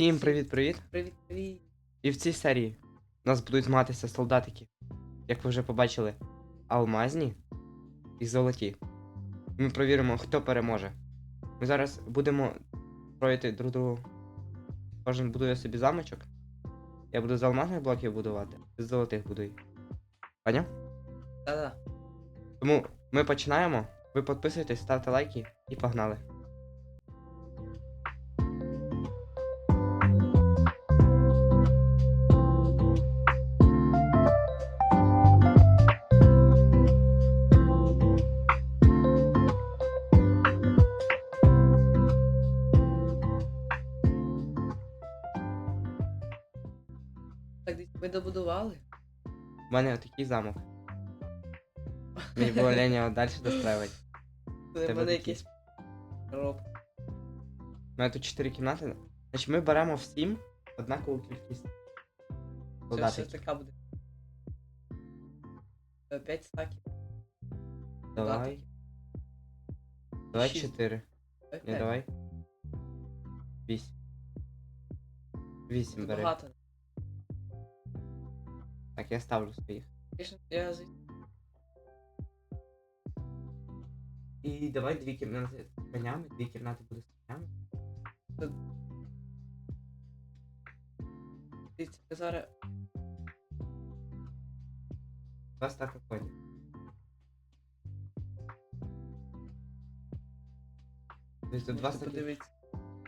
Всім привіт-привіт! Привіт, привіт. І в цій серії у нас будуть змагатися солдатики, як ви вже побачили, алмазні і золоті. Ми провіримо, хто переможе. Ми зараз будемо строїти друг другу. Кожен будує собі замочок. Я буду з алмазних блоків будувати, з золотих будую. Поняв? Та-да. Тому ми починаємо. Ви підписуйтесь, ставте лайки і погнали. Так, дивіться, ми добудували. У мене отакий замок. Мені було лень його далі достроювати. Це Тебе мене такі. якийсь роб. У мене тут 4 кімнати. Значить ми беремо всім однакову кількість Це все солдатиків. така буде. 5 стаків. Давай. Давай Шість. 4. Ні, п'ять. давай. 8. 8 бери. Багато. Так, я ставлю своїх. Я І давай дві кімнати з конями, дві кімнати буде з конями. Дивіться, зараз. Два стака конів. Тобто два можете стаки подивитися.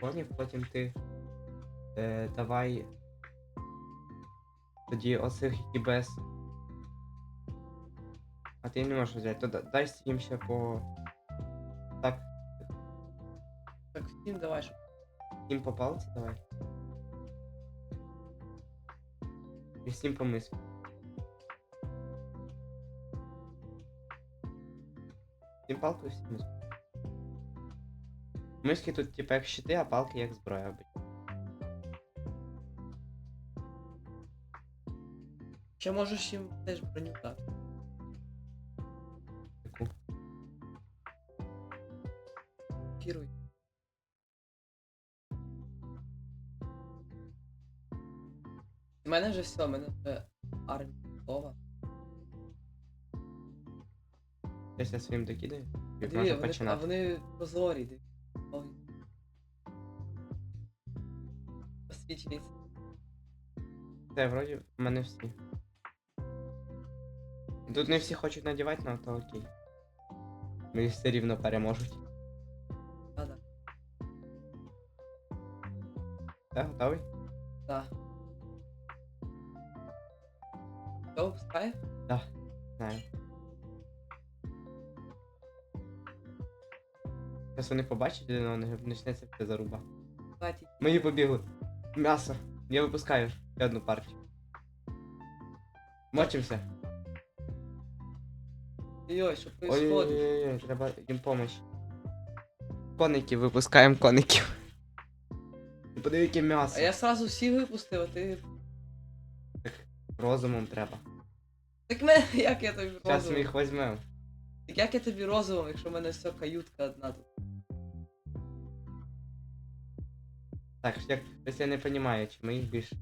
конів, потім ти е, давай тоді оцих, які без. А ти не можеш взяти, то дай їм ще по. Так, Так, всім давай, щоб. їм по палці давай. І всім по миску. Всім палку і всім миску. Миски тут типа як щити, а палки як зброя обична. Ще можеш їм теж броню дати. Таку. Керуй. У мене вже все, у мене вже армія готова. Я своїм докидаю. І Диви, можна вони, а починати. вони прозорі, диви. Ой. Освічується. Це вроді в мене всі. Тут не всі хочуть надівати, але то окей. Ми все рівно переможуть. Да-да. Все, готовий? Да. Все, пускай? Знаю. Зараз вони побачать один одного, почнеться вся заруба. Кстати, Мої побігли. М'ясо. Я випускаю ще одну партію. Мочимося. Ой, що происходит? Ой-ой-ой, треба їм помощь. Коників, випускаємо коників. Подиви, яке м'ясо. А я сразу всі випустив, а ти. Розумом треба. Так мене, як я тобі Зараз ми їх візьмемо. Так як я тобі розовим, якщо в мене все каютка одна тут. Так, як щось я не розумію, чи ми їх більше.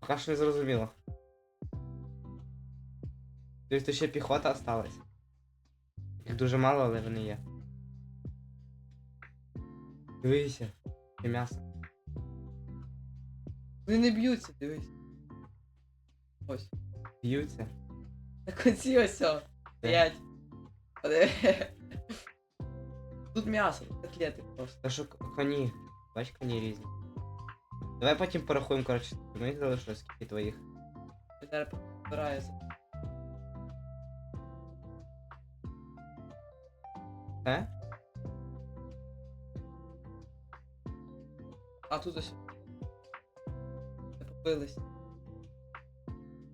Поки що не зрозуміло. Тобто ще піхота осталась. Їх дуже мало, але вони є. Дивися, це м'ясо. Вони не б'ються, дивись. Ось. Б'ються. На кінці ось все. Стоять. Тут м'ясо, котлети просто. Та що коні. Бач, коні різні. Давай потім порахуємо, коротше, ми їх залишилось, скільки твоїх. Я зараз збираюся. Е? А тут ось. Не попились.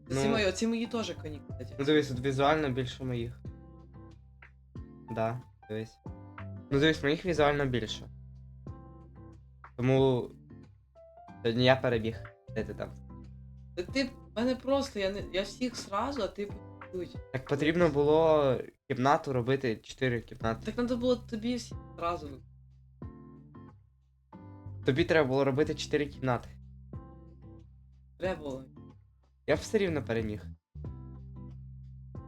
Ну. Ці мої, оці мої теж коні, кстати. Ну дивись, тут візуально більше моїх. Да, дивись. Ну дивись, моїх візуально більше. Тому. Сьогодні я перебіг. Де ти там? Та ти в мене просто, я не. Я всіх сразу, а ти будуть. Так потрібно було кімнату робити 4 кімнати. Так треба було тобі всіх сразу. Тобі треба було робити 4 кімнати. Треба було. Я б все рівно переміг.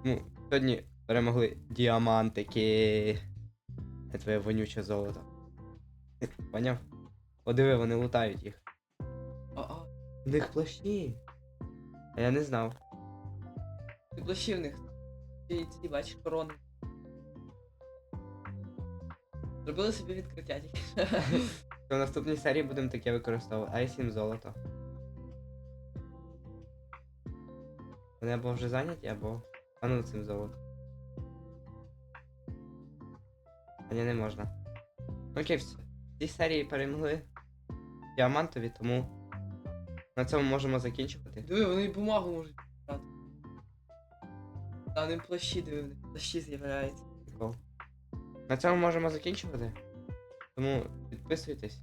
Ну, сьогодні перемогли діамантики. Це твоє вонюче золото. Поняв? Подиви, вони лутають їх. А-а. В них плащі. А я не знав. Ти плащі в них. Ці, ці, бачиш, корони. Зробили собі відкриття тільки. То в наступній серії будемо таке використовувати. А 7 золото. Вони або вже зайняті, або. А ну цим золотом. А ні, не можна. Окей, все. В цій серії перемогли діамантові, тому на цьому можемо закінчувати. Диви, вони і бумагу можуть брати. Та не плащі, дивні, плащі з'являються. Прикол. На цьому можемо закінчувати. Тому підписуйтесь.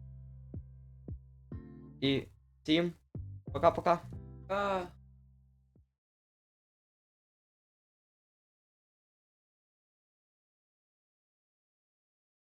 І всім пока-пока. А,